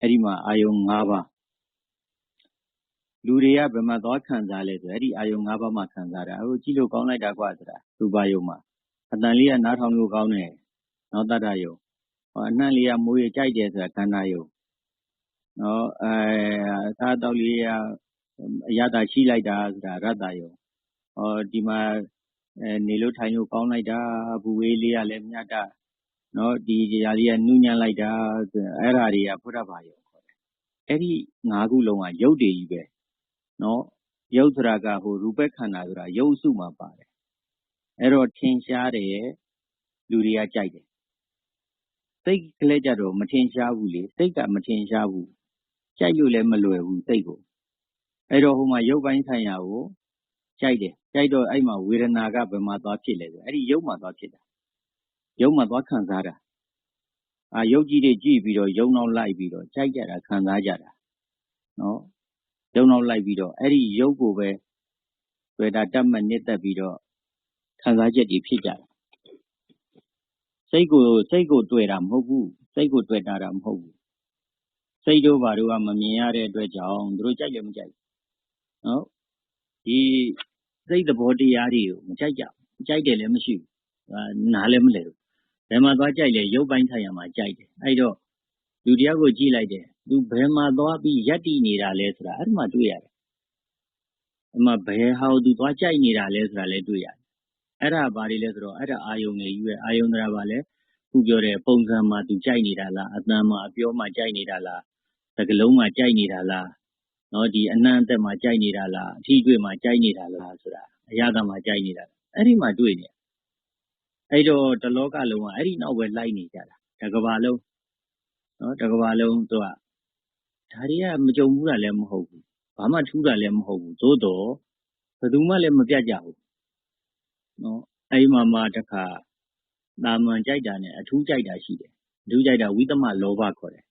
အဲ့ဒီမှာ အာယုံ ၅ ပါးလူတွေကဘယ်မှာသွားခံစားလဲဆိုအဲ့ဒီအာယုံ ၅ ပါးမှာခံစားတာအခုကြည့်လို့ကောင်းလိုက်တာကွာဆိုတာရူပါယုံမှာအတန်လေးကနားထောင်လို့ကောင်းတယ်နော်တတ္တယုံအနှံ့လေးကမိုးရကြိုက်တယ်ဆိုတာခန္ဓာယုံနော်အဲအသာတောက်လေးကအရသာရှိလိုက်တာဆိုတာရတ္တယုံဟောဒီမှာအဲနေလို့ထိုင်လို့ကောင်းလိုက်တာဘူဝေးလေးကလည်းမြတ်တာ နော်ဒီကြာလေးကနုညံ့လိုက်တာဆိုအဲ့ဓာတွေကဘုရားဘာယုံခေါ်တယ်အဲ့ဒီငါးခုလုံးကရုပ်တည်ကြီးပဲနော်ရုပ်ဆိုတာကဟိုရူပခန္ဓာဆိုတာရုပ်စုမှာပါတယ်အဲ့တော့ထင်ရှားတယ်လူတွေကကြိုက်တယ်စိတ်ကလေးကြတော့မထင်ရှားဘူးလေစိတ်ကမထင်ရှားဘူးကြိုက်လို့လည်းမလွယ်ဘူးစိတ်ကိုအဲ့တော့ဟိုမှာရုပ်ပိုင်းဆိုင်ရာကိုကြိုက်တယ်ကြိုက်တော့အဲ့မှာဝေဒနာကဘယ်မှာသွားဖြစ်လဲဆိုအဲ့ဒီရုပ်မှာသွားဖြစ်တာ ရုပ်မှာသွားခံစားတာအာရုပ်ကြီးတွေကြည့်ပြီးတော့ရုံနောက်လိုက်ပြီးတော့ကြိုက်ကြတာခံစားကြတာနော်ရုံနောက်လိုက်ပြီးတော့အဲ့ဒီရုပ်ကိုပဲတွေ့တာတတ်မှတ်နှစ်သက်ပြီးတော့ခံစားချက်တွေဖြစ်ကြတာစိတ်ကိုစိတ်ကိုတွေ့တာမဟုတ်ဘူးစိတ်ကိုတွေ့တာတာမဟုတ်ဘူးစိတ်တို့ဘာတို့ကမမြင်ရတဲ့အတွက်ကြောင့်သူတို့ကြိုက်လည်းမကြိုက်နော်ဒီစိတ်သဘောတရားတွေကိုမကြိုက်ကြဘူးကြိုက်တယ်လည်းမရှိဘူးနားလည်းမလဲဘူး ဘယ်မှာသွားကြိုက်လဲရုပ်ပိုင်းထိုင်ရမှာကြိုက်တယ်အဲ့တော့လူတရားကိုကြည့်လိုက်တယ်သူဘယ်မှာသွားပြီးယက်တည်နေတာလဲဆိုတာအဲ့ဒီမှာတွေ့ရတယ်အမှဘယ်ဟာသူသွားကြိုက်နေတာလဲဆိုတာလည်းတွေ့ရတယ်အဲ့ဒါဘာတွေလဲဆိုတော့အဲ့ဒါအာယုံတွေကြီးပဲအာယုံတွေကဘာလဲခုပြောတဲ့ပုံစံမှာသူကြိုက်နေတာလားအတန်မှာအပြောမှာကြိုက်နေတာလားသကလုံးမှာကြိုက်နေတာလားနော်ဒီအနံ့အသက်မှာကြိုက်နေတာလားအထီးတွေ့မှာကြိုက်နေတာလားဆိုတာအရသာမှာကြိုက်နေတာအဲ့ဒီမှာတွေ့နေ အဲ့တော့ တလောကလုံးက အဲ့ဒီနောက်ပဲ လိုက်နေကြတာ တကဘာလုံးနော်တကဘာလုံး သူက ဒါတွေက မကြုံဘူးတာလည်း မဟုတ်ဘူး ဘာမှ ထူးတာလည်း မဟုတ်ဘူး သို့တော့ဘယ်သူမှလည်း မပြတ်ကြဘူးနော်အဲ့မှာမှ တခါတာမန်ကြိုက်တာနဲ့ အထူးကြိုက်တာရှိတယ် အထူးကြိုက်တာ ဝိသမလောဘ ခေါ်တယ်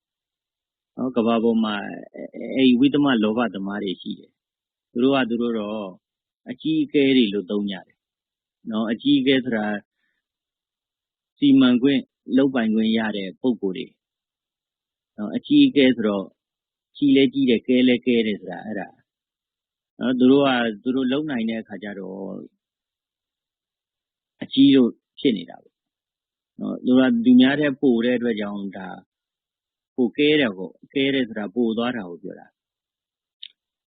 နော်ကဘာပေါ်မှာ အဲ့ဝိသမလောဘသမားတွေ ရှိတယ် သူတို့ကသူတို့တော့ အကြီးအကဲတွေလို့ သုံးကြတယ်နော်အကြီးအကဲဆိုတာ စီမံခွင့် လုပ်ပိုင်ခွင့်ရတဲ့ ပုံကိုယ်တွေနော်အကြီးအကဲဆိုတော့ ကြီးလဲကြီးတယ် ကဲလဲကဲတယ်ဆိုတာ အဲ့ဒါနော်သူတို့က သူတို့လုံနိုင်တဲ့အခါကျတော့ အကြီးတို့ဖြစ်နေတာပေါ့နော်သူက သူများတဲ့ပို့တဲ့အတွက်ကြောင့်ဒါပိုကဲတယ်ပေါ့ ကဲတယ်ဆိုတာ ပိုသွားတာကို ပြောတာ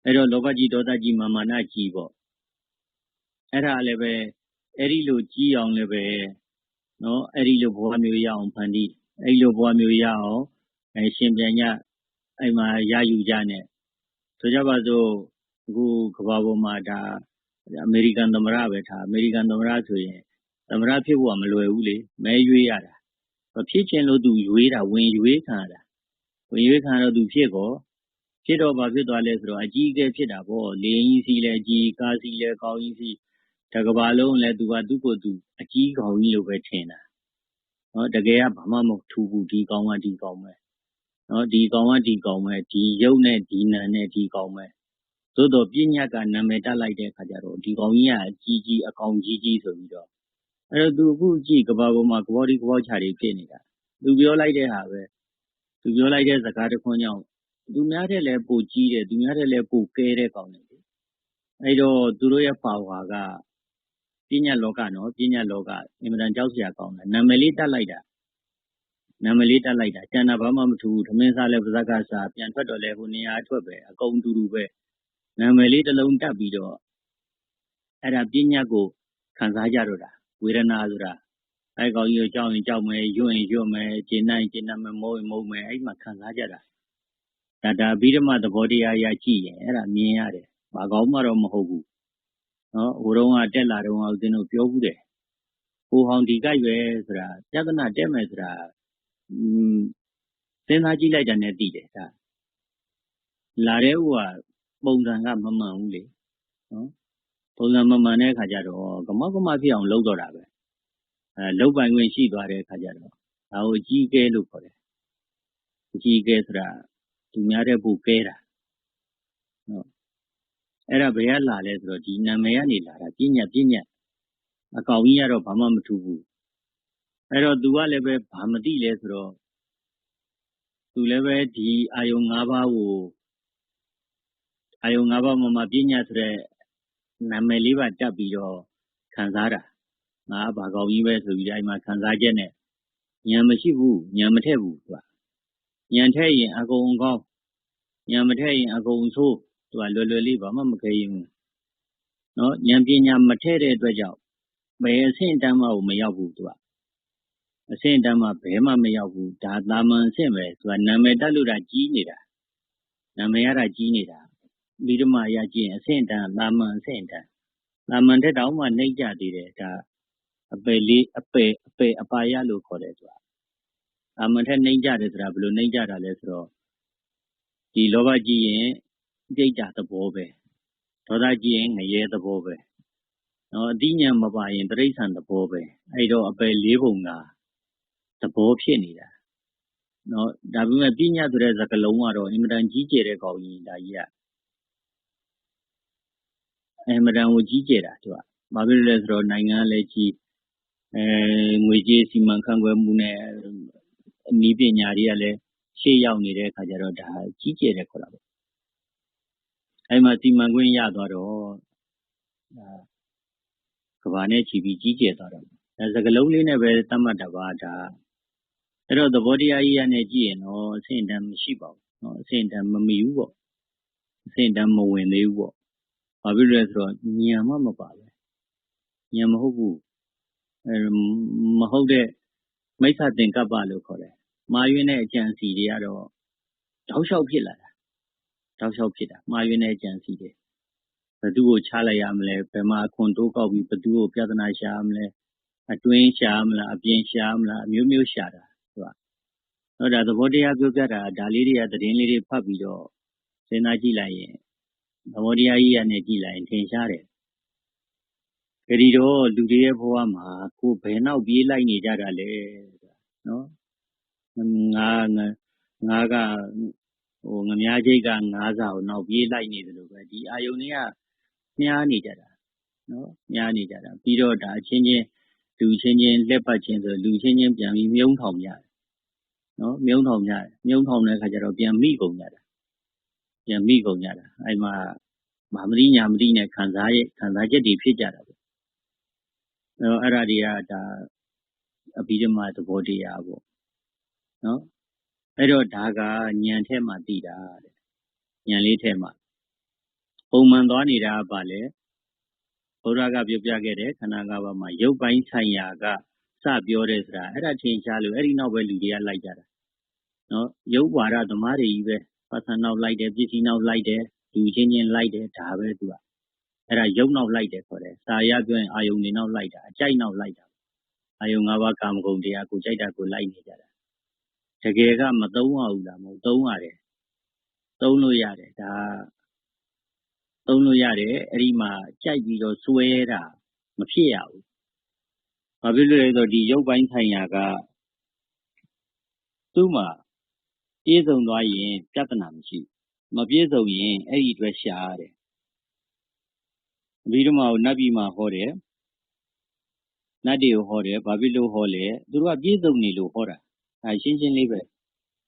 အဲ့တော့ လောဘကြီး ဒေါသကြီး မာမာနကြီးပေါ့ အဲ့ဒါလည်းပဲ အဲ့ဒီလိုကြီးအောင်လည်းပဲ နော်အဲ့ဒီလိုဘဝမျိုးရအောင်ဖန်တီးအဲ့ဒီလိုဘဝမျိုးရအောင်အဲရှင်ပြန်ညအဲ့မှာရယူကြနဲ့ဆိုကြပါစို့အခုကဘာပေါ်မှာဒါအမေရိကန်သမ္မတပဲထားအမေရိကန်သမ္မတဆိုရင်သမ္မတဖြစ်ဖို့ကမလွယ်ဘူးလေမဲရွေးရတာဖြစ်ခြင်းလို့သူရွေးတာဝင်ရွေးခံရတာဝင်ရွေးခံတော့သူဖြစ်ကောဖြစ်တော့ဘာဖြစ်သွားလဲဆိုတော့အကြီးအကဲဖြစ်တာပေါ့လေရင်ကြီးစီလဲအကြီးကားစီလဲကောင်းကြီးစီ တကဘာလုံးလဲသူက သူ့ကိုသူ အကြီးကောင်ကြီးလို့ပဲထင်တာနော်တကယ်ကဘာမှမထူဘူးဒီကောင်ကဒီကောင်ပဲနော်ဒီကောင်ကဒီကောင်ပဲဒီရုပ်နဲ့ဒီနာနဲ့ဒီကောင်ပဲသို့တော့ပြညတ်ကနာမည်တက်လိုက်တဲ့အခါကျတော့ဒီကောင်ကြီးကအကြီးကြီးအကောင်ကြီးကြီးဆိုပြီးတော့အဲ့တော့သူအခုကြည့်ကဘာပေါ်မှာကဘောဒီကဘောချာတွေဖြစ်နေတာသူပြောလိုက်တဲ့ဟာပဲသူပြောလိုက်တဲ့စကားတစ်ခွန်းကြောင့်သူများတဲ့လည်းပိုကြီးတယ်သူများတဲ့လည်းပိုကဲတဲ့ကောင်တယ်အဲ့တော့သူတို့ရဲ့ပါဝါက ပညာလောကနော်ပညာလောကအင်မတန်ကြောက်စရာကောင်းတယ်နာမည်လေးတက်လိုက်တာနာမည်လေးတက်လိုက်တာကျန်တာဘာမှမထူဘူးသမင်းစားလဲပါဇက်ကစားပြန်ထွက်တော့လဲဟိုနေရာထွက်ပဲအကုန်တူတူပဲနာမည်လေးတစ်လုံးတက်ပြီးတော့အဲ့ဒါပညာကိုခံစားကြတော့တာဝေဒနာဆိုတာအဲ့ကောင်ကြီးကိုကြောက်ရင်ကြောက်မယ်ယွန့်ရင်ယွန့်မယ်ကျင်နိုင်ကျင်နိုင်မယ်မုန်းရင်မုန်းမယ်အဲ့မှာခံစားကြတာဒါဒါဗိဓမသဘောတရားရကြည့်ရင်အဲ့ဒါမြင်ရတယ်ဘာကောင်းမှတော့မဟုတ်ဘူး နော်ဟိုတုန်းကတက်လာတော့ဦးဇင်းတို့ပြောဘူးတယ်ဟိုဟောင်းဒီကြိုက်ပဲဆိုတာပြဿနာတက်မယ်ဆိုတာอืมစဉ်းစားကြည့်လိုက်တာနဲ့သိတယ်ဒါလာတဲ့ဟိုကပုံစံကမမှန်ဘူးလေနော်ပုံစံမမှန်တဲ့အခါကျတော့ကမောက်ကမဖြစ်အောင်လုပ်တော့တာပဲအဲလုတ်ပိုင်ခွင့်ရှိသွားတဲ့အခါကျတော့ဒါကိုကြီးကဲလို့ခေါ်တယ်ကြီးကဲဆိုတာသူများတဲ့ပူကဲတာနော် အဲ့ဒါဘယ်ကလာလဲဆိုတော့ဒီနာမည်ကနေလာတာပြညတ်ပြညတ်အကောင်ကြီးကတော့ဘာမှမထူဘူးအဲ့တော့သူကလည်းပဲဘာမသိလဲဆိုတော့သူလည်းပဲဒီအာယုံ၅ပါးကိုအာယုံ၅ပါးမှာမှာပညာဆိုတဲ့နာမည်လေးပါတက်ပြီးတော့ခံစားတာငါဘာကောင်းကြီးပဲဆိုပြီးအဲ့မှာခံစားချက်နဲ့ဉာဏ်မရှိဘူးဉာဏ်မထက်ဘူးသူကဉာဏ်ထက်ရင်အကုန်ကောင်းဉာဏ်မထက်ရင်အကုန်ဆိုး သူကလွယ်လွယ်လေးဘာမှမခဲရင်ဘူးနော်ဉာဏ်ပညာမထက်တဲ့အတွက်ကြောင့်ဘယ်အဆင့်တန်းမှမရောက်ဘူးသူကအဆင့်တန်းမှဘယ်မှမရောက်ဘူးဒါတာမန်အဆင့်ပဲသူကနာမည်တက်လို့တာကြီးနေတာနာမည်ရတာကြီးနေတာပြီးတော့မှရကြည့်ရင်အဆင့်တန်းတာမန်အဆင့်တန်းတာမန်တဲ့တောင်မှနှိမ့်ကြသေးတယ်ဒါအပယ်လေးအပယ်အပယ်အပါယလို့ခေါ်တယ်သူကတာမန်ထက်နှိမ့်ကြတယ်ဆိုတာဘယ်လိုနှိမ့်ကြတာလဲဆိုတော့ဒီလောဘကြည့်ရင် ပြိတ္တာသဘောပဲဒေါသကြည့်ရင်ငရဲသဘောပဲနော်အတိညာမပါရင်တိရစ္ဆာန်သဘောပဲအဲ့တော့အပယ်လေးပုံကသဘောဖြစ်နေတာနော်ဒါပေမဲ့ပညာဆိုတဲ့စကားလုံးကတော့အင်မတန်ကြီးကျယ်တဲ့ကောင်ကြီးဒါကြီးကအင်မတန်ကိုကြီးကျယ်တာသူကဘာဖြစ်လို့လဲဆိုတော့နိုင်ငံလည်းကြီးအဲငွေကြေးစီမံခန့်ခွဲမှုနဲ့အနည်းပညာတွေကလည်းရှေ့ရောက်နေတဲ့အခါကျတော့ဒါကြီးကျယ်တယ်ခေါ်တာပေါ့ အဲဒီမှာ စီမံခွင့်ရသွားတော့ ကမ္ဘာနဲ့ချီပြီး ကြီးကျယ်သွားတာပေါ့။စကားလုံးလေးနဲ့ပဲ သတ်မှတ်တာပါ။ဒါက။အဲဒီတော့ သဘောတရားရေးနဲ့ ကြည့်ရင်တော့ အဆင့်အတန်း မရှိပါဘူး။အဆင့်အတန်းမမီဘူးပေါ့။အဆင့်အတန်း မဝင်သေးဘူးပေါ့။ဘာဖြစ်လို့လဲဆိုတော့ ဉာဏ်မှ မပါဘဲ။ဉာဏ်မဟုတ်ဘူး။မဟုတ်တဲ့ မိစ္ဆာသင်္ကပ္ပလို့ ခေါ်တယ်။မှားယွင်းတဲ့ အကြံအစည်တွေကတော့ တောက်လျှောက်ဖြစ်လာတာ တောက်လျှောက်ဖြစ်တာ မှားယွင်းတဲ့အကြံစီတွေ ဘယ်သူ့ကို ချလိုက်ရမလဲ ဘယ်မှာ အခွန်တိုးကောက်ပြီး ဘယ်သူ့ကို ပြဿနာရှာမလဲ အတွင်းရှာမလား အပြင်ရှာမလား အမျိုးမျိုးရှာတာသူကတော့ဒါ သဘောတရားပြောပြတာ ဒါလေးတွေက သတင်းလေးတွေ ဖတ်ပြီးတော့ စဉ်းစားကြည့်လိုက်ရင် သဘောတရားကြီးရနဲ့ ကြည့်လိုက်ရင် ထင်ရှားတယ်ခရီတော့ လူတွေရဲ့ဘဝမှာ ကိုဘယ်နောက်ပြေးလိုက်နေကြတာလဲနော်ငါငါကဟို ငမားချိတ်ကငါးစာကိုနောက်ပြေးလိုက်နေတယ်လို့ပဲဒီအာယုန်တွေကမြားနေကြတာနော်မြားနေကြတာပြီးတော့ဒါအချင်းချင်းလူချင်းချင်းလက်ပတ်ချင်းဆိုလူချင်းချင်းပြန်ပြီးမြုံထောင်ကြတယ်နော်မြုံထောင်ကြတယ်မြုံထောင်တဲ့အခါကျတော့ပြန်မိကုန်ကြတာပြန်မိကုန်ကြတာအဲ့မှာမာမတိညာမတိနဲ့ခံစားရခံစားချက်တွေဖြစ်ကြတာပဲအဲ့တော့အဲ့ဒါတွေကဒါအဘိဓမ္မာသဘောတရားပေါ့နော် အဲ့တော့ဒါကညံထဲမှာတည်တာတဲ့ညံလေးထဲမှာပုံမှန်သွားနေတာကဘာလဲဘုရားကပြောပြခဲ့တဲ့ခန္ဓာ၅ပါးမှာရုပ်ပိုင်းဆိုင်ရာကစပြောတယ်ဆိုတာအဲ့ဒါထင်ရှားလို့အဲ့ဒီနောက်ပဲလူတွေကလိုက်ကြတာနော်ရုပ်ဝါဒသမားတွေကြီးပဲပတ်စံနောက်လိုက်တယ်ပစ္စည်းနောက်လိုက်တယ်လူချင်းချင်းလိုက်တယ်ဒါပဲသူကအဲ့ဒါရုပ်နောက်လိုက်တယ်ခေါ်တယ်စာရပြောရင်အာယုန်တွေနောက်လိုက်တာအကြိုက်နောက်လိုက်တာအာယုန်၅ပါးကာမဂုဏ်တရားကိုကြိုက်တာကိုလိုက်နေကြတာ တကယ်ကမသုံးရဘူးလားမဟုတ်သုံးရတယ်သုံးလို့ရတယ်ဒါသုံးလို့ရတယ်အဲ့ဒီမှာကြိုက်ပြီးတော့စွဲတာမဖြစ်ရဘူးဘာဖြစ်လို့လဲဆိုတော့ဒီရုပ်ပိုင်းဆိုင်ရာကသူ့မှာပြည့်စုံသွားရင်ပြဿနာမရှိမပြည့်စုံရင်အဲ့ဒီအတွက်ရှာရတယ်ပြီးတော့မှနတ်ပြည်မှာဟောတယ်နတ်တွေကိုဟောတယ်ဘာဖြစ်လို့ဟောလဲသူတို့ကပြည့်စုံနေလို့ဟောတာအဲ ရှင်းရှင်းလေးပဲ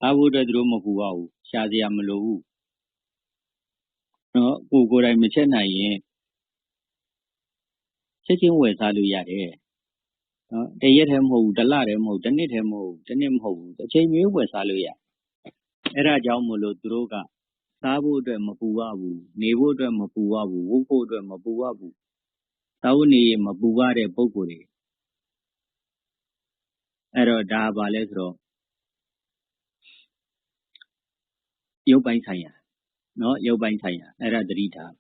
အားဖို့အတွက်သူတို့မပူပါဘူးရှားစရာမလိုဘူးနော်ကိုကိုယ်တိုင်မချက်နိုင်ရင်ချက်ချင်းဝယ်စားလို့ရတယ်နော်တရက်တည်းမဟုတ်ဘူးတစ်လတည်းမဟုတ်တစ်နှစ်တည်းမဟုတ်ဘူးတစ်နှစ်မဟုတ်ဘူးတစ်ချိန်မျိုးဝယ်စားလို့ရအဲ့ဒါကြောင့်မို့လို့သူတို့ကစားဖို့အတွက်မပူရဘူးနေဖို့အတွက်မပူရဘူးဝုတ်ဖို့အတွက်မပူရဘူးသာဝနေမပူရတဲ့ပုံကိုယ်တွေအဲ့တော့ဒါပါလဲဆိုတော့ ရုပ်ပိုင်းဆိုင်ရာနော်ရုပ်ပိုင်းဆိုင်ရာအဲ့ဒါတတိထား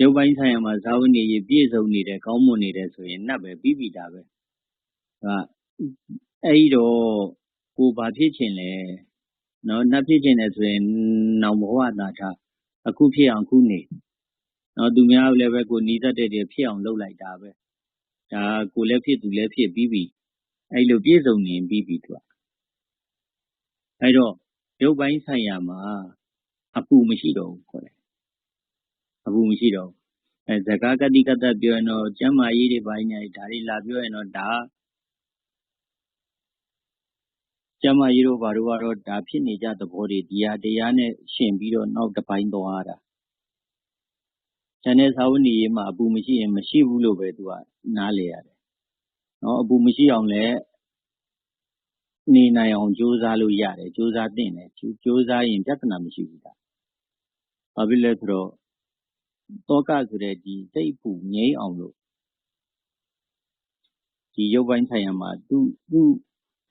ရုပ်ပိုင်းဆိုင်ရာမှာဇာဝနေရပြည့်စုံနေတယ်ကောင်းမွန်နေတယ်ဆိုရင်နတ်ပဲပြီးပြီတာပဲဟာအဲ့ဒီတော့ကိုဘာဖြစ်ချင်လဲနော်နတ်ဖြစ်ချင်တယ်ဆိုရင်နောင်ဘဝတာထားအခုဖြစ်အောင်ခုနေနော်သူများလည်းပဲကိုနီးတတ်တဲ့တွေဖြစ်အောင်လုပ်လိုက်တာပဲဒါကိုလည်းဖြစ်သူလည်းဖြစ်ပြီးပြီအဲ့လိုပြည့်စုံနေပြီးပြီသူကအဲ့တော့ ရုပ်ပိုင်းဆိုင်ရာမှာအပူမရှိတော့ဘူးခေါ်တယ်အပူမရှိတော့အဲဇကာကတိကတပြောရင်တော့ကျမ်းမာရေးတွေပိုင်းနေဒါတွေလာပြောရင်တော့ဒါကျမ်းမာရေးတို့ဘာတို့ကတော့ဒါဖြစ်နေကြသဘောတွေဒီဟာတရားနဲ့ရှင်ပြီးတော့နောက်တစ်ပိုင်းသွားရတာ။ကျန်တဲ့သာဝတိရေးမှာအပူမရှိရင်မရှိဘူးလို့ပဲသူကနားလေရတယ်။နော်အပူမရှိအောင်လည်း နေနိုင်အောင် ကြိုးစားလို့ရတယ် ကြိုးစားသင့်တယ် ကြိုးစားရင် ပြဿနာမရှိဘူးဒါ။ဘာဖြစ်လဲဆိုတော့တောကဆိုတဲ့ဒီစိတ်ပူငြိမ်းအောင်လို့ဒီရုပ်ပိုင်းဆိုင်ရာမှာ သူသူ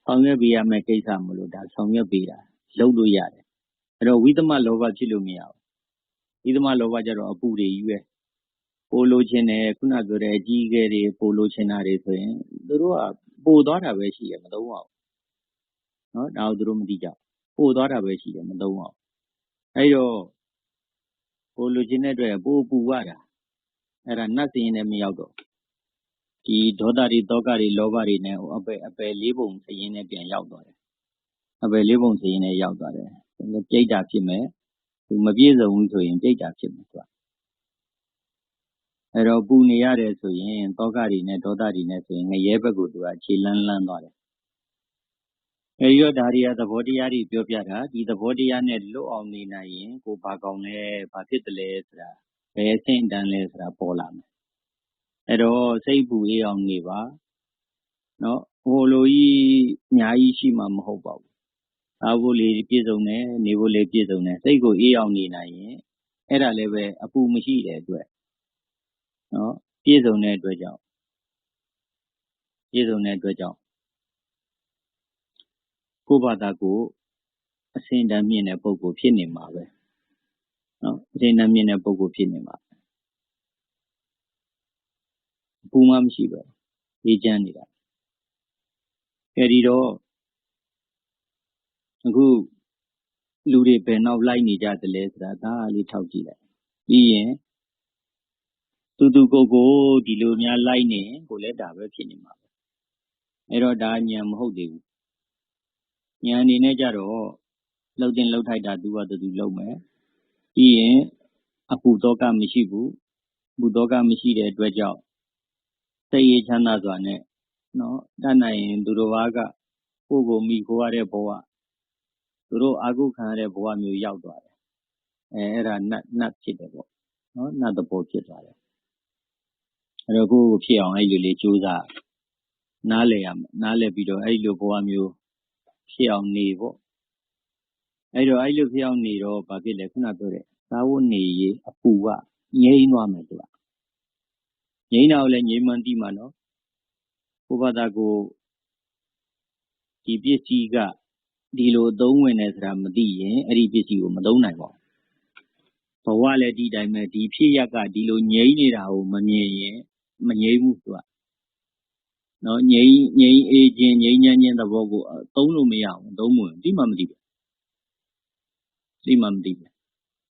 ဆောင်ရွက်ပေးရမယ့်ကိစ္စမလို့ဒါဆောင်ရွက်ပေးတာ လုပ်လို့ရတယ် အဲ့တော့ ဝိသမလောဘ ဖြစ်လို့မရဘူး ဝိသမလောဘကြတော့ အပူတွေကြီးပဲပိုလိုချင်တယ်ခုနပြောတဲ့ အကြီးအကဲတွေပိုလိုချင်တာတွေဆိုရင် သူတို့က ပိုသွားတာပဲရှိတယ် မသုံးပါဘူး နော်ဒါကိုသူတို့မသိကြပိုသွားတာပဲရှိတယ်မသုံးပါဘူးအဲ့တော့ပိုလိုချင်တဲ့အတွက်ပိုပူရတာအဲ့ဒါနတ်စင်းနဲ့မရောက်တော့ဒီဒေါသတွေတောကတွေလောဘတွေနဲ့အပယ်အပယ်လေးပုံစရင်နဲ့ပြန်ရောက်သွားတယ်အပယ်လေးပုံစရင်နဲ့ရောက်သွားတယ်ပြိတ္တာဖြစ်မယ်သူမပြည့်စုံဘူးဆိုရင်ပြိတ္တာဖြစ်မယ်သူကအဲ့တော့ပူနေရတယ်ဆိုရင်တောကတွေနဲ့ဒေါသတွေနဲ့ဆိုရင်ငရဲဘက်ကိုသူကခြေလန်းလန်းသွားတယ် အဲဒီတော့ ဒါတွေက သဘောတရားတွေ ပြောပြတာ ဒီသဘောတရားနဲ့ လွတ်အောင်နေနိုင်ရင် ကိုဘာကောင်းလဲ ဘာဖြစ်တယ်လဲဆိုတာ ဘယ်အဆင့်တန်းလဲဆိုတာ ပေါ်လာမယ် အဲ့တော့ စိတ်ပူအေးအောင်နေပါနော်ဟိုလိုကြီး အများကြီးရှိမှမဟုတ်ပါဘူးအားဖို့လေပြည့်စုံတယ် နေဖို့လေပြည့်စုံတယ် စိတ်ကိုအေးအောင်နေနိုင်ရင် အဲ့ဒါလည်းပဲ အပူမရှိတဲ့အတွက်နော်ပြည့်စုံတဲ့အတွက်ကြောင့်ပြည့်စုံတဲ့အတွ က်ကြောင့်ကိုယ့်ဘာသာကိုအစင်တမ်းမြင့်တဲ့ပုံကိုဖြစ်နေမှာပဲနော်အစင်တမ်းမြင့်တဲ့ပုံကိုဖြစ်နေမှာပူမှမရှိပဲအေးချမ်းနေတာအဲဒီတော့အခုလူတွေဘယ်နောက်လိုက်နေကြသလဲဆိုတာဒါလေးထောက်ကြည့်လိုက်ပြီးရင်သူသူကိုကိုဒီလိုများလိုက်နေရင်ကိုလည်းဒါပဲဖြစ်နေမှာပဲအဲ့တော့ဒါညံမဟုတ်သေးဘူး ညံအနေနဲ့ကြတော့လှုပ်တင်လှုပ်ထိုက်တာသူကသူလှုပ်မယ်ပြီးရင်အပူတော့ကမရှိဘူးဘုတော့ကမရှိတဲ့အတွက်ကြောင့်စိတ်ရချမ်းသာစွာနဲ့နော်တတ်နိုင်ရင်သူတော်ဘာကကိုယ့်ကိုမိခိုးရတဲ့ဘဝသူတို့အာကုခံရတဲ့ဘဝမျိုးရောက်သွားတယ်အဲအဲ့ဒါနတ်နတ်ဖြစ်တယ်ပေါ့နော်နတ်တဘောဖြစ်သွားတယ်အဲ့တော့ကိုယ့်ကိုဖြစ်အောင်အဲ့လိုလေးကြိုးစားနားလည်ရမယ်နားလည်ပြီးတော့အဲ့လိုဘဝမျိုး ဖြစ်အောင်နေပေါ့အဲ့တော့အဲ့လိုဖြစ်အောင်နေတော့ဘာဖြစ်လဲခုနပြောတဲ့သာဝနေရေးအပူကငြိမ်းသွားမယ်သူကငြိမ်းတာကိုလည်းငြိမ်းမှန်းသိမှာနော်ဘုဘာသာကိုဒီပစ္စည်းကဒီလိုအသုံးဝင်တယ်ဆိုတာမသိရင်အဲ့ဒီပစ္စည်းကိုမသုံးနိုင်ပါဘူးဘဝလည်းဒီတိုင်းပဲဒီဖြစ်ရကဒီလိုငြိမ်းနေတာကိုမမြင်ရင်မငြိမ်းဘူးသူက နော်ငြိမ်းငြိမ်းအေးခြင်းငြိမ်းချမ်းခြင်းသဘောကိုသုံးလို့မရဘူးသုံးမဝင်ဒီမှမသိဘူးဒီမှမသိဘူး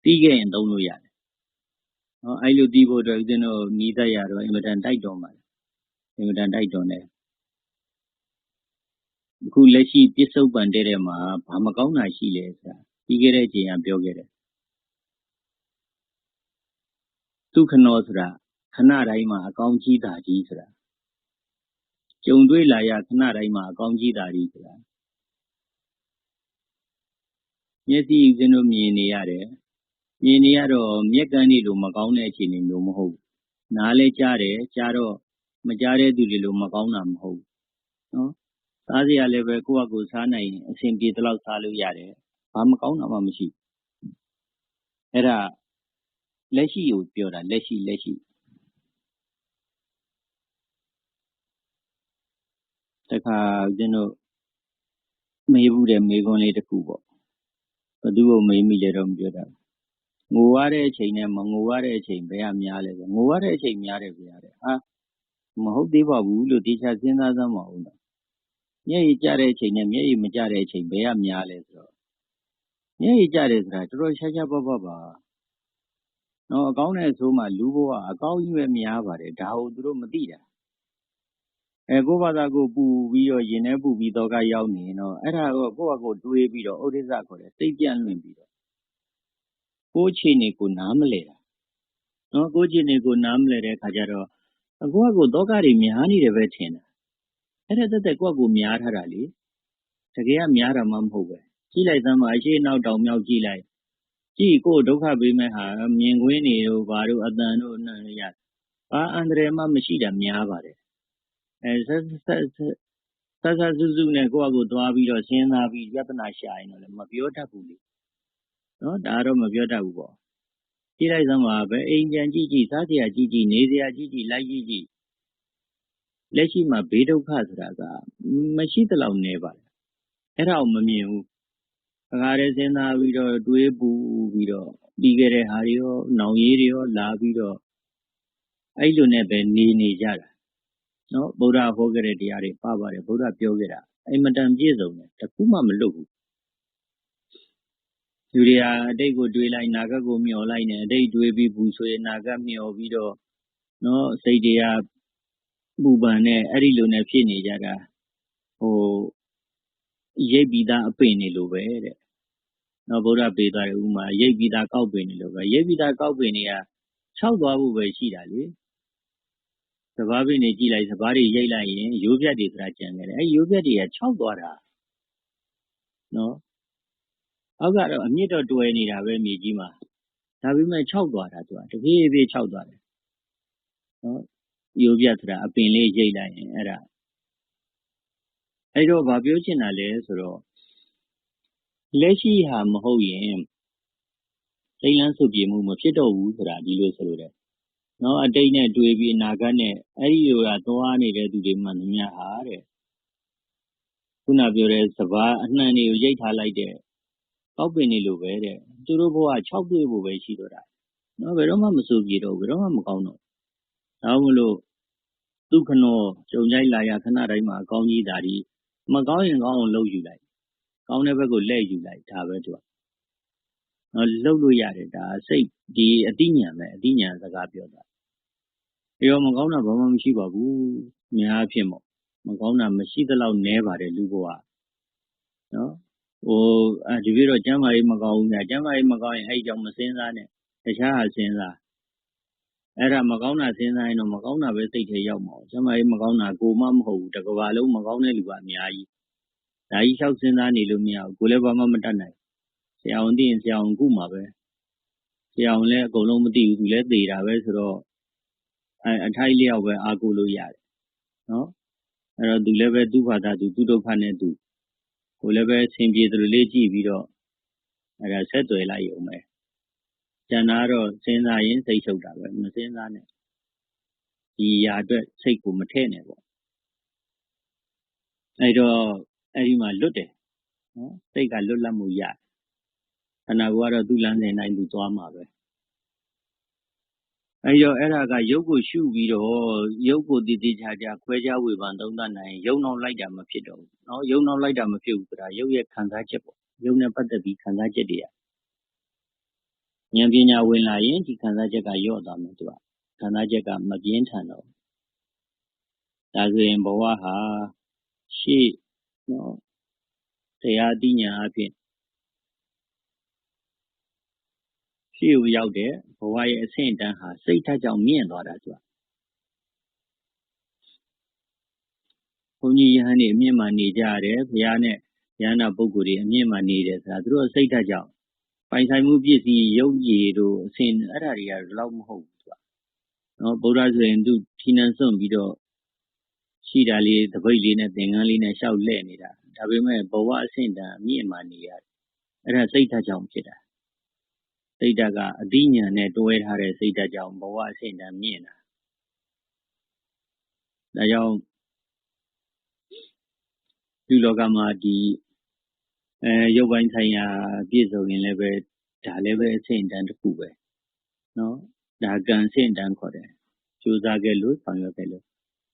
သိခဲ့ရင်သုံးလို့ရတယ်နော်အဲ့လိုသိဖို့အတွက်ဦးဇင်းတို့နီးသက်ရတော့အင်မတန်တိုက်တော်ပါတယ်အင်မတန်တိုက်တော်နေအခုလက်ရှိပစ္စုပန်တဲ့တဲ့မှာဘာမကောင်းတာရှိလဲဆိုတာပြီးခဲ့တဲ့အချိန်ကပြောခဲ့တယ်ဒုက္ခနောဆိုတာခဏတိုင်းမှာအကောင်းကြီးတာကြီးဆိုတာ ကြုံတွေ့လာရခဏတိုင်းမှာ အကောင်းကြီးတာကြီးဆိုတာမျက်စိဦးဇင်းတို့မြင်နေရတယ်မြင်နေရတော့မျက်ကန်းတွေလိုမကောင်းတဲ့အခြေအနေမျိုးမဟုတ်နားလဲကြားတယ်ကြားတော့မကြားတဲ့သူတွေလိုမကောင်းတာမဟုတ်နော်စားစရာလည်းပဲကိုယ့်အကူစားနိုင်အဆင်ပြေသလောက်စားလို့ရတယ်ဘာမကောင်းတာမှမရှိအဲ့ဒါလက်ရှိကိုပြောတာလက်ရှိလက်ရှိ တခါဦးဇင်းတို့မေးဘူးတဲ့မေးခွန်းလေးတစ်ခုပေါ့ဘသူ့ကိုမေးမိလဲတော့မပြောတာငိုရတဲ့အချိန်နဲ့မငိုရတဲ့အချိန်ဘယ်ကများလဲဆိုငိုရတဲ့အချိန်များတယ်ဗျာတဲ့ဟာမဟုတ်သေးပါဘူးလို့တရားစဉ်းစားစမ်းပါဦးတော့မျက်ရည်ကျတဲ့အချိန်နဲ့မျက်ရည်မကျတဲ့အချိန်ဘယ်ကများလဲဆိုတော့မျက်ရည်ကျတယ်ဆိုတာတော်တော်ရှားရှားပါပါပါနော်အကောင်းနဲ့ဆိုမှလူဘဝအကောင်းကြီးပဲများပါတယ်ဒါဟုတ်သူတို့မသိတာအဲ ကိုယ့်ဘာသာကိုပူပြီးတော့ ရင်ထဲပူပြီးတော့ကရောက်နေတော့ အဲ့ဒါကို ကိုယ့်ဘာကိုတွေးပြီးတော့ ဥဒိစ္စခေါ်တယ်စိတ်ပြန့်လွင့်ပြီးတော့ ကိုယ့်ခြေနေကိုနားမလဲတာနော်ကိုယ့်ခြေနေကိုနားမလဲတဲ့အခါကျတော့ ကိုယ့်ဘာကိုသောကတွေ များနေတယ်ပဲထင်တာ အဲ့ဒါတက်တက် ကိုယ့်ကိုများထားတာလေ တကယ်က များတာမှ မဟုတ်ပဲ ကြည့်လိုက်သမ်းပါ အရှိနောက် တောင်မြောက် ကြည့်လိုက် ကြည့် ကိုဒုက္ခပေးမဲ့ဟာ မြင်ကွင်းနေတို့ ဘာတို့အတန်တို့နှံရဘာအန္တရာယ်မှ မရှိတာ များပါတယ် အဲဆက်ဆက်ဆက်ဆက်စုစုနဲ့ ကိုယ့်အကိုသွားပြီးတော့ စဉ်းစားပြီးယတနာရှာရင်တော့လည်း မပြောတတ်ဘူးလေနော်ဒါတော့ မပြောတတ်ဘူးပေါ့ ကြည့်လိုက်သမ်းပါပဲအိမ်ပြန်ကြည့်ကြည့် စားစရာကြည့်ကြည့် နေစရာကြည့်ကြည့် လိုက်ကြည့်ကြည့် လက်ရှိမှာ ဘေးဒုက္ခဆိုတာက မရှိသလောက်နေပါတယ် အဲ့ဒါကို မမြင်ဘူးအခါတည်း စဉ်းစားပြီးတော့ တွေးပူပြီးတော့ ပြီးခဲ့တဲ့ဟာတွေရော နောင်ရေးတွေရော လာပြီးတော့ အဲ့လိုနဲ့ပဲ နေနေကြတာ နော်ဗုဒ္ဓဟောခဲ့တဲ့တရားတွေပါပါတယ်ဗုဒ္ဓပြောခဲ့တာအင်မတန်ပြည့်စုံတယ်တခုမှမလွတ်ဘူးလူတွေဟာအတိတ်ကိုတွေးလိုက်နာဂတ်ကိုမျှော်လိုက်နေအတိတ်တွေးပြီးဘူးဆိုရင်နာဂတ်မျှော်ပြီးတော့နော်စိတ်တွေကပူပန်နဲ့အဲ့ဒီလိုနဲ့ဖြစ်နေကြတာဟိုရိပ်ပြီးသားအပင်နေလိုပဲတဲ့နော်ဗုဒ္ဓပေးသွားတဲ့ဥမာရိပ်ပြီးသားကောက်ပင်နေလိုပဲရိပ်ပြီးသားကောက်ပင်တွေကခြောက်သွားဖို့ပဲရှိတာလေ စဘာပင်တွေကြည့်လိုက်စဘာတွေရိပ်လိုက်ရင်ရိုးပြတ်တွေဆိုတာကြံခဲ့တယ်အဲ့ရိုးပြတ်တွေကခြောက်သွားတာနော်အောက်ကတော့အမြင့်တော့တွယ်နေတာပဲမြေကြီးမှာဒါပေမဲ့ခြောက်သွားတာသူကတပြေးပြေးခြောက်သွားတယ်နော်ရိုးပြတ်ဆိုတာအပင်လေးရိပ်လိုက်ရင်အဲ့ဒါအဲ့တော့ဗာပြောချင်တာလဲဆိုတော့လက်ရှိဟာမဟုတ်ရင်စိတ်လန်းစုပြေမှုမဖြစ်တော့ဘူးဆိုတာဒီလိုဆိုလိုတယ် နော်အတိတ်နဲ့တွေးပြီးအနာဂတ်နဲ့အဲ့ဒီလိုကသွားနေတဲ့သူတွေမှမများဟာတဲ့ခုနပြောတဲ့စဘာအနှံတွေကိုရိတ်ထားလိုက်တဲ့ကောက်ပင်နေလို့ပဲတဲ့သူတို့ဘဝ6တွေ့ဖို့ပဲရှိတော့တာနော်ဘယ်တော့မှမစိုးပြေတော့ဘူးဘယ်တော့မှမကောင်းတော့ဒါမှမလို့ဒုက္ခနောကြုံကြိုက်လာရခဏတိုင်းမှာအကောင်းကြီးတာဒီမကောင်းရင်ကောင်းအောင်လုပ်ယူလိုက်ကောင်းတဲ့ဘက်ကိုလှည့်ယူလိုက်ဒါပဲသူကနော်လှုပ်လို့ရတယ်ဒါစိတ်ဒီအတိညာပဲအတိညာစကားပြောတာ ပြီးတော့မကောင်းတာ ဘာမှမရှိပါဘူးများအဖြစ်ပေါ့ မကောင်းတာ မရှိသလောက်နဲပါတယ် လူဘဝနော်ဟိုအဲဒီပြီးတော့ ကျမ်းမာရေး မကောင်းဘူးညာကျမ်းမာရေး မကောင်းရင် အဲ့ဒီကြောင့်မစင်းစားနဲ့ တခြားဟာ စဉ်းစား အဲ့ဒါ မကောင်းတာ စဉ်းစားရင်တော့ မကောင်းတာပဲ စိတ်ထဲရောက်မှာ။ကျမကြီးမကောင်းတာ ကိုမှ မဟုတ်ဘူး တကဘာလုံး မကောင်းတဲ့လူက အများကြီး။ဒါကြီး လျှောက်စဉ်းစားနေလို့ မရဘူး ကိုလည်း ဘာမှ မတတ်နိုင်။ဆရာဝန်သိရင် ဆရာဝန်ကုမှာပဲ။ဆရာဝန်လည်း အကုန်လုံး မသိဘူး သူလည်း သေတာပဲဆိုတော့ အဲအထိုက်လျောက်ပဲအားကိုးလို့ရတယ်။နော်။အဲ့တော့သူလည်းပဲသူ့ဘာသာသူသူ့ဒုက္ခနဲ့သူကိုလည်းပဲဆင်ပြေသလိုလေးကြည့်ပြီးတော့အဲ့ဒါဆက်သွယ်လိုက်ရုံပဲကျန်တာတော့စဉ်းစားရင်စိတ်ချုပ်တာပဲမစဉ်းစားနဲ့ဒီຢာအတွက်စိတ်ကိုမထည့်နဲ့ပေါ့အဲ့တော့အဲ့ဒီမှာလွတ်တယ်နော်စိတ်ကလွတ်လပ်မှုရခန္ဓာကိုယ်ကတော့သူ့လမ်းစဉ်တိုင်းသူသွားမှာပဲ အဲဒီတော့ အဲဒါက ရုပ်ကိုရှုပြီးတော့ ရုပ်ကိုသေသေချာချာ ခွဲခြားဝေဖန်သုံးသပ်နိုင်ရင် ရုပ်နောက်လိုက်တာ မဖြစ်တော့ဘူး။ရုပ်နောက်လိုက်တာ မဖြစ်ဘူးဆိုတာ ရုပ်ရဲ့ခံစားချက်ပေါ့။ရုပ်နဲ့ပတ်သက်ပြီး ခံစားချက်တွေက။ဉာဏ်ပညာဝင်လာရင် ဒီခံစားချက်က လျော့သွားမယ်။ခံစားချက်က မပြင်းထန်တော့ဘူး။ဒါဆိုရင် ဘဝဟာ ရှေ့ တရားအသိဉာဏ်အားဖြင့် ရှေ့ကိုရောက်တဲ့ဘဝရဲ့အဆင့်အတန်းဟာစိတ်ဓာတ်ကြောင့်မြင့်သွားတာသူကဘုန်းကြီးယဟန်နေအမြင့်မှာနေကြရတယ်ဘုရားနဲ့ယဟနာပုဂ္ဂိုလ်တွေအမြင့်မှာနေတယ်ဆိုတာသူတို့စိတ်ဓာတ်ကြောင့်ပိုင်ဆိုင်မှုပစ္စည်းရုပ်ရည်တို့အစဉ်အဲ့ဒါတွေကလောက်မဟုတ်ဘူးသူကနော်ဗုဒ္ဓဆိုရင်သူဖြီးနှံစွန့်ပြီးတော့ရှိတာလေးတပိတ်လေးနဲ့သင်္ကန်းလေးနဲ့ရှောက်လှဲ့နေတာဒါပေမဲ့ဘဝအဆင့်တန်အမြင့်မှနေရတယ်အဲ့ဒါစိတ်ဓာတ်ကြောင့်ဖြစ်တာ စိတ်ဓာတ်ကအတိညာနဲ့တွဲထားတဲ့စိတ်ဓာတ်ကြောင့်ဘဝအဆင့်တန်မြင့်တာဒါကြောင့်ဒီလောကမှာဒီအဲရုပ်ပိုင်းဆိုင်ရာပြည့်စုံရင်လည်းပဲဒါလည်းပဲအဆင့်အတန်းတစ်ခုပဲနော်ဒါကံအဆင့်အတန်းခေါ်တယ်ကြိုးစားခဲ့လို့ဆောင်ရွက်ခဲ့လို့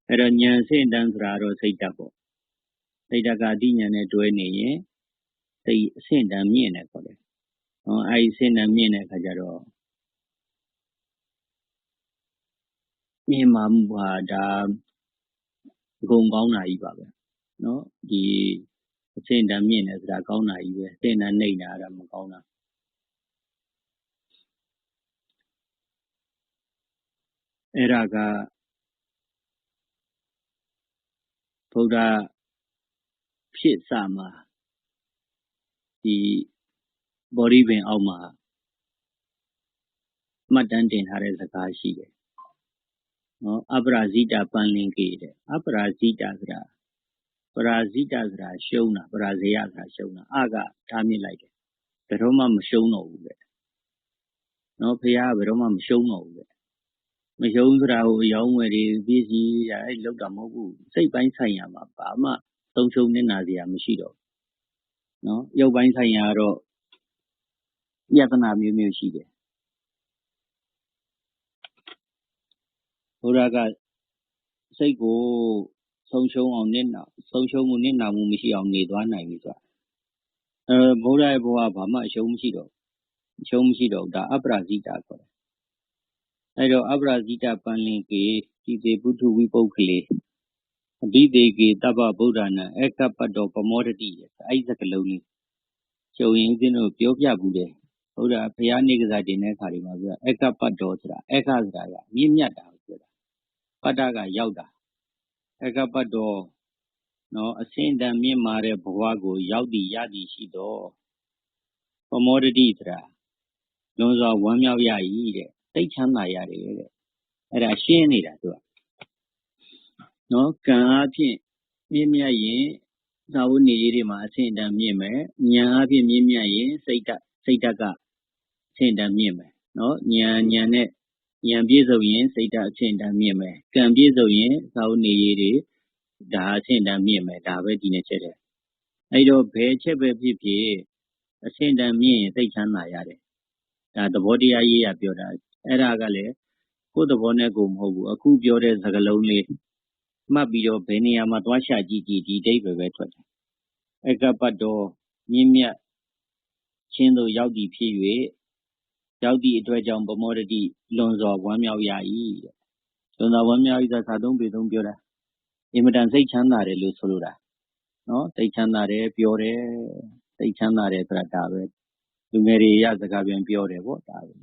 အဲ့တော့ဉာဏ်အဆင့်အတန်းဆိုတာတော့စိတ်ဓာတ်ပေါ့စိတ်ဓာတ်ကအတိညာနဲ့တွဲနေရင်စိတ်အဆင့်အတန်းမြင့်တယ်ခေါ်တယ်နော် အဲ့ဒီအဆင့်အတန်းမြင့်တဲ့အခါကျတော့ မြင်မှာမှုဟာ ဒါအကုန်ကောင်းတာကြီးပါပဲနော်ဒီအဆင့်တန်းမြင့်တယ်ဆိုတာ ကောင်းတာကြီးပဲ အဆင့်တန်းနှိမ့်တာအဲ့ဒါမကောင်းတာ အဲ့ဒါက ဗုဒ္ဓဖြစ်စမှာ ဒီ ဘောဓိပင်အောက်မှာမှတ်တမ်းတင်ထားတဲ့စကားရှိတယ်နော်အပရာဇိတပန်လင်ကေတဲ့အပရာဇိတဆိုတာပရာဇိတဆိုတာရှုံးတာပရာဇေယဆိုတာရှုံးတာအကထားမြစ်လိုက်တယ်ဘယ်တော့မှမရှုံးတော့ဘူးတဲ့နော်ဖះကဘယ်တော့မှမရှုံးတော့ဘူးတဲ့မရှုံးဆိုတာဟိုရောင်းဝယ်တွေပစ္စည်းရအဲ့လောက်တာမဟုတ်ဘူးစိတ်ပိုင်းဆိုင်ရာမှာဘာမှသုံးရှုံနေနာစရာမရှိတော့နော်ရုပ်ပိုင်းဆိုင်ရာတော့ ယတနာမျိုးမျိုးရှိတယ်ဘုရားကစိတ်ကိုဆုံးရှုံးအောင်နစ်နာဆုံးရှုံးမှုနစ်နာမှုမရှိအောင်နေသွားနိုင်ပြီဆိုတာအဲဘုရားရဲ့ဘဝဘာမှအရှုံးမရှိတော့အရှုံးမရှိတော့ဒါအပရာဇိတာခေါ်တယ်အဲတော့အပရာဇိတာပန်လင်ကေဒီတေပုထုဝိပုတ်ကလေးအဘိဒေကေတပ္ပဗုဒ္ဓနာအကပ္ပတောပမောဒတိအဲ့ဒီစကလုံးလေးကျုံရင်ဦးဇင်းတို့ပြောပြဘူးတယ် ဘုရားဘုရားနေကစားတင်တဲ့ခါဒီမှာပြောအကပ္ပတောဆိုတာအကဆိုတာကမြင့်မြတ်တာကိုပြောတာပတ္တကရောက်တာအကပ္ပတောနော်အစင်တန်မြင့်မာတဲ့ဘဝကိုရောက်တည်ရသည်ရှိတော့ပမောဒတိဆိုတာလွန်စွာဝမ်းမြောက်ရ၏တဲ့သိချမ်းသာရတယ်တဲ့အဲ့ဒါရှင်းနေတာသူကနော်ကံအဖြစ်မြင့်မြတ်ရင်သာဝနေရေးတွေမှာအဆင့်တန်းမြင့်မယ်ဉာဏ်အဖြစ်မြင့်မြတ်ရင်စိတ်ဓာတ်စိတ်ဓာတ်က အဆင့်တန်းမြင့်မယ်နော်ဉာဏ်ဉာဏ်နဲ့ဉာဏ်ပြည့်စုံရင်စိတ်ဓာတ်အဆင့်တန်းမြင့်မယ်ကံပြည့်စုံရင်သာဝနေရေးတွေဒါအဆင့်တန်းမြင့်မယ်ဒါပဲဒီနေ့ချက်တယ်အဲ့တော့ဘယ်ချက်ပဲဖြစ်ဖြစ်အဆင့်တန်းမြင့်ရင်သိချမ်းသာရတယ်ဒါသဘောတရားရေးရပြောတာအဲ့ဒါကလည်းကိုယ်သဘောနဲ့ကိုမဟုတ်ဘူးအခုပြောတဲ့စကားလုံးလေးမှတ်ပြီးတော့ဘယ်နေရာမှာသွားရှာကြည့်ကြည့်ဒီဒိဋ္ဌိပဲထွက်တယ်အကပ္ပတော်မြင့်မြတ်ချင်းတို့ရောက်သည်ဖြစ်၍ ရောက်သည့်အတွက်ကြောင့် ဗမောဒတိ လွန်စွာဝမ်းမြောက်ရ၏တဲ့လွန်စွာဝမ်းမြောက်၏သာသာသုံးပေသုံးပြောတာအင်မတန်စိတ်ချမ်းသာတယ်လို့ဆိုလိုတာနော်စိတ်ချမ်းသာတယ်ပြောတယ်စိတ်ချမ်းသာတယ်ဆိုတာဒါပဲလူငယ်တွေရစကားပြန်ပြောတယ်ပေါ့ဒါပဲ